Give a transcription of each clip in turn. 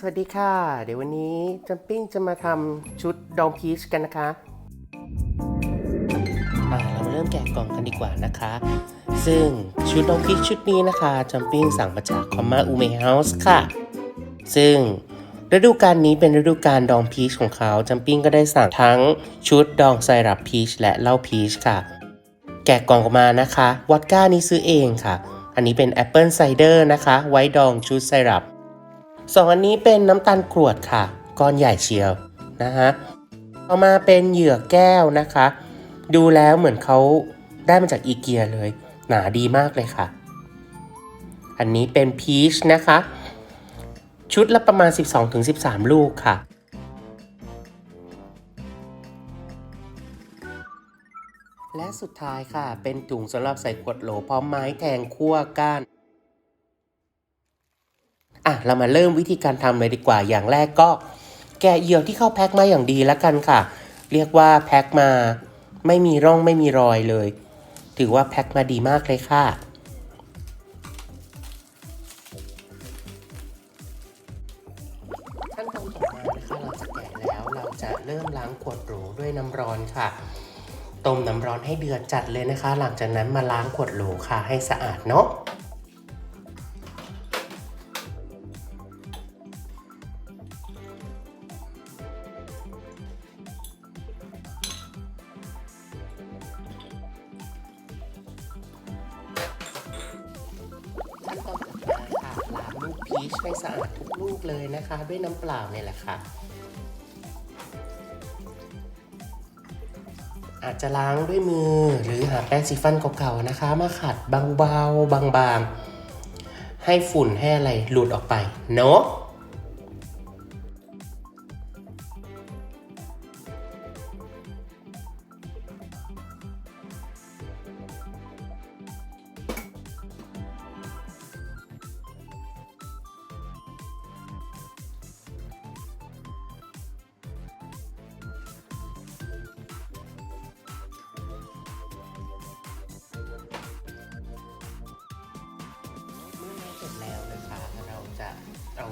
สวัสดีค่ะ เดี๋ยววันนี้จัมปิ้งจะมาทำชุดดองพีชกันนะคะอ่าเรามาเริ่มแกะกล่องกันดีกว่านะคะ ซึ่งชุดดองพีชชุดนี้นะคะจัมปิ้งสั่งมาจากคอมมาอูเมเฮาส์ค่ะ ซึ่งฤดูกาลนี้เป็นฤดูกาลดองพีชของเขาจัมปิ้งก็ได้สั่งทั้งชุดดองไซรัปพีชและเหล้าพีชค่ะ แกะกล่องออกมานะคะ วอดก้านี้ซื้อเองค่ะ อันนี้เป็นแอปเปิลไซเดอร์นะคะ ไว้ดองชุดไซรัป สองอันนี้เป็นน้ำตาลกรวดค่ะ ก้อนใหญ่เชียวนะฮะต่อมาเป็นเหยื่อแก้วนะคะ ดูแล้วเหมือนเขาได้มาจากอีเกียเลย หนาดีมากเลยค่ะ อันนี้เป็นพีชนะคะ ชุดละประมาณ 12-13 ลูกค่ะและสุดท้ายค่ะ เป็นถุงสำหรับใส่ขวดโหลพร้อมไม้แทงคั่วก้าน อะเรามาเริ่มวิธีการทำเลยดีกว่า อย่างแรกก็ แกะเหยื่อที่เข้าแพ็คมาอย่างดีแล้วกันค่ะ เรียกว่าแพ็คมาไม่มีร่องไม่มีรอยเลย ถือว่าแพ็คมาดีมากเลยค่ะขั้นตอนต่อมานะคะเราจะแกะแล้วเราจะเริ่มล้างขวดโหลด้วยน้ำร้อนค่ะ ต้มน้ำร้อนให้เดือดจัดเลยนะคะ หลังจากนั้นมาล้างขวดโหลค่ะให้สะอาดเนาะ ลูกพีชให้สะอาดทุกลูกเลยนะคะ ด้วยน้ำเปล่าเนี่ยแหละค่ะ อาจจะล้างด้วยมือหรือหาแป้งสีฟันเก่าๆนะคะ มาขัดเบาๆบางๆ ให้ฝุ่นให้อะไรหลุดออกไปเนาะ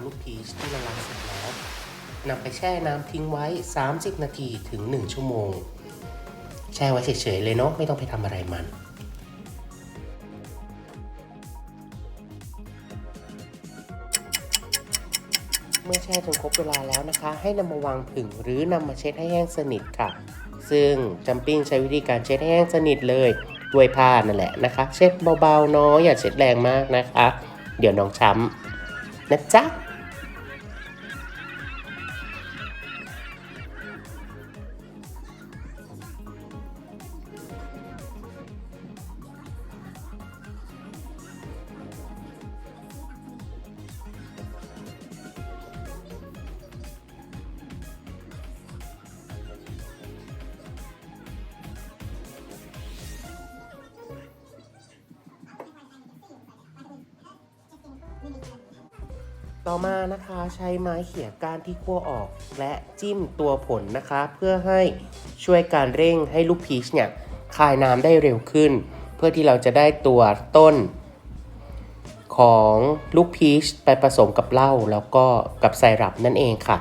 ลูกพีชที่เราล้างเสร็จแล้วนำไปแช่น้ำทิ้งไว้ 30 นาทีถึง 1 ชั่วโมง แช่ไว้เฉยๆเลยเนาะไม่ต้องไปทำอะไรมัน เมื่อแช่จนครบเวลาแล้วนะคะ ให้นำมาวางผึ่งหรือนำมาเช็ดให้แห้งสนิทค่ะ ซึ่งจัมปิ้งใช้วิธีการเช็ดให้แห้งสนิทเลยด้วยผ้านั่นแหละนะคะ เช็ดเบาๆเนาะอย่าเช็ดแรงมากนะคะ เดี๋ยวน้องช้ำนะจ๊ะ ต่อมานะคะใช้ไม้เขี่ยก้านที่คั่วออก และจิ้มตัวผลนะคะ เพื่อให้ช่วยการเร่งให้ลูกพีชเนี่ยคายน้ำได้เร็วขึ้น เพื่อที่เราจะได้ตัวต้นของลูกพีชไปผสมกับเหล้าแล้วก็กับไซรัปนั่นเองค่ะ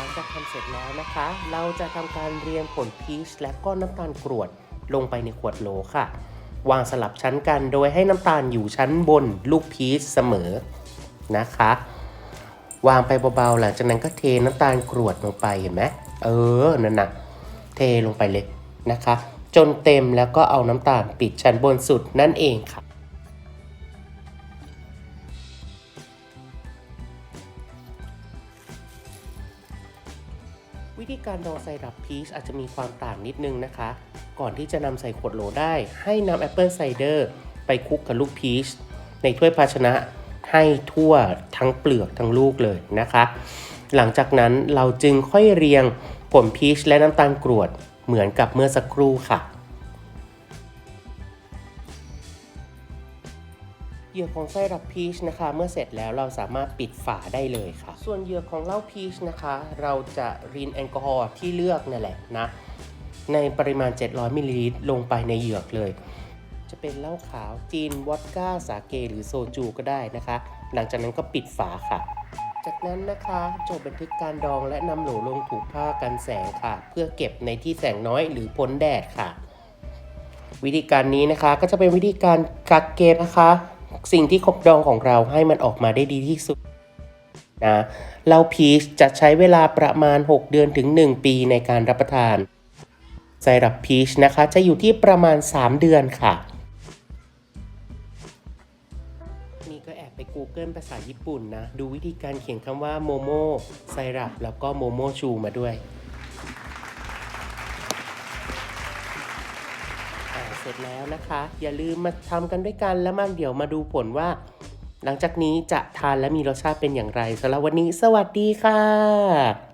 ลังจากทำเสร็จแล้วนะคะ เราจะทำการเรียงผลพีชและก็น้ำตาลกรวดลงไปในขวดโหลค่ะ วางสลับชั้นกันโดยให้น้ำตาลอยู่ชั้นบนลูกพีชเสมอนะคะ วางไปเบาๆหลังจากนั้นก็เทน้ำตาลกรวดลงไปเห็นไหมเออนั่นนะเทลงไปเลยนะคะ จนเต็มแล้วก็เอาน้ำตาลปิดชั้นบนสุดนั่นเองค่ะ วิธีการดองไซรัปพีชอาจจะมีความต่างนิดนึงนะคะ ก่อนที่จะนำใส่ขวดโหลได้ ให้นำแอปเปิลไซเดอร์ไปคลุกกับลูกพีชในถ้วยภาชนะให้ทั่วทั้งเปลือกทั้งลูกเลยนะคะ หลังจากนั้นเราจึงค่อยเรียงผลพีชและน้ำตาลกรวดเหมือนกับเมื่อสักครู่ค่ะ เหยือกของไส้รับพีชนะคะ เมื่อเสร็จแล้วเราสามารถปิดฝาได้เลยค่ะ ส่วนเหยือกของเหล้าพีชนะคะ เราจะรินแอลกอฮอล์ที่เลือกนั่นแหละนะ ในปริมาณ 700มิลลิลิตรลงไปในเหยือกเลย จะเป็นเหล้าขาวจีนวอดก้าสาเกหรือโซจูก็ได้นะคะ หลังจากนั้นก็ปิดฝาค่ะ จากนั้นนะคะจดบันทึกการดองและนำโหลลงถูกผ้ากันแสงค่ะ เพื่อเก็บในที่แสงน้อยหรือพ้นแดดค่ะ วิธีการนี้นะคะก็จะเป็นวิธีการกักเก็บนะคะ สิ่งที่ครบดองของเราให้มันออกมาได้ดีที่สุดนะเหล้าพีชจะใช้เวลาประมาณ 6 เดือนถึง 1 ปีในการรับประทานไซรัปพีชนะคะจะอยู่ที่ประมาณ 3 เดือนค่ะ นี่ก็แอบไป Google ภาษาญี่ปุ่นนะ ดูวิธีการเขียนคำว่าโมโมไซรัปแล้วก็โมโมชูมาด้วย เสร็จแล้วนะคะ อย่าลืมมาทำกันด้วยกันแล้วมาเดี๋ยวมาดูผลว่า หลังจากนี้จะทานและมีรสชาติเป็นอย่างไรสำหรับวันนี้ สวัสดีค่ะ